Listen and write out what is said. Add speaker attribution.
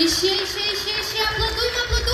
Speaker 1: І ще, і ще, і ще, і ще. Аплодуйте, аплодуйте.